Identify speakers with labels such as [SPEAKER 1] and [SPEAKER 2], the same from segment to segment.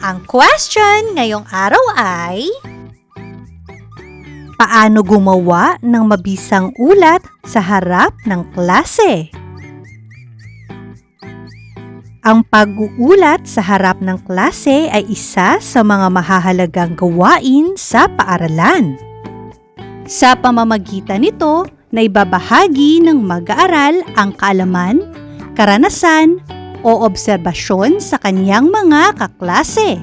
[SPEAKER 1] Ang question ngayong araw ay Paano gumawa ng mabisang ulat sa harap ng klase? Ang pag-uulat sa harap ng klase ay isa sa mga mahahalagang gawain sa paaralan. Sa pamamagitan nito, na ibabahagi ng mag-aaral ang kaalaman, karanasan, o obserbasyon sa kanyang mga kaklase.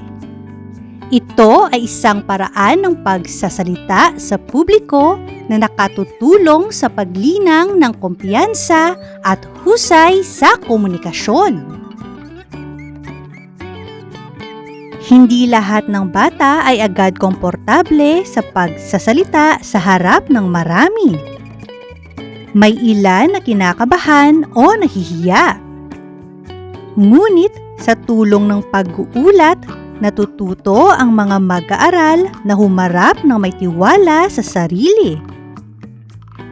[SPEAKER 1] Ito ay isang paraan ng pagsasalita sa publiko na nakatutulong sa paglinang ng kumpiyansa at husay sa komunikasyon. Hindi lahat ng bata ay agad komportable sa pagsasalita sa harap ng marami. May ilan na kinakabahan o nahihiya. Ngunit sa tulong ng pag-uulat, natututo ang mga mag-aaral na humarap ng may tiwala sa sarili.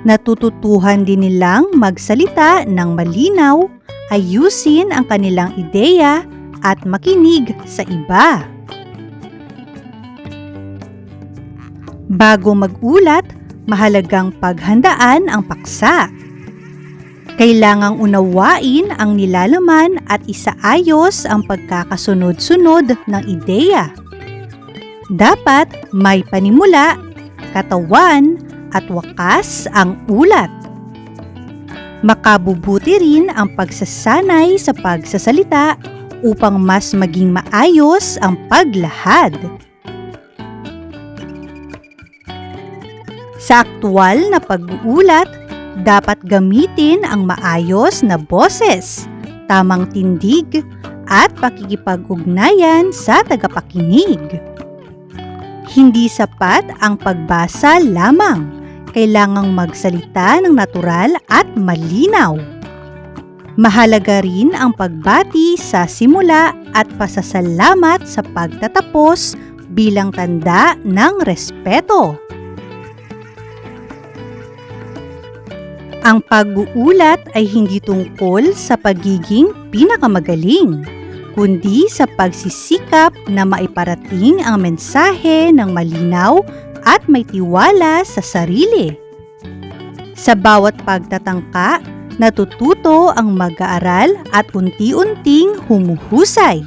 [SPEAKER 1] Natututuhan din nilang magsalita ng malinaw, ayusin ang kanilang ideya at makinig sa iba. Bago mag-ulat, mahalagang paghandaan ang paksa. Kailangang unawain ang nilalaman at isaayos ang pagkakasunod-sunod ng ideya. Dapat may panimula, katawan, at wakas ang ulat. Makabubuti rin ang pagsasanay sa pagsasalita upang mas maging maayos ang paglahad. Sa aktwal na pag-uulat, dapat gamitin ang maayos na boses, tamang tindig, at pakikipag-ugnayan sa tagapakinig. Hindi sapat ang pagbasa lamang. Kailangang magsalita ng natural at malinaw. Mahalaga rin ang pagbati sa simula at pasasalamat sa pagtatapos bilang tanda ng respeto. Ang pag-uulat ay hindi tungkol sa pagiging pinakamagaling, kundi sa pagsisikap na maiparating ang mensahe ng malinaw at may tiwala sa sarili. Sa bawat pagtatangka, natututo ang mag-aaral at unti-unting humuhusay.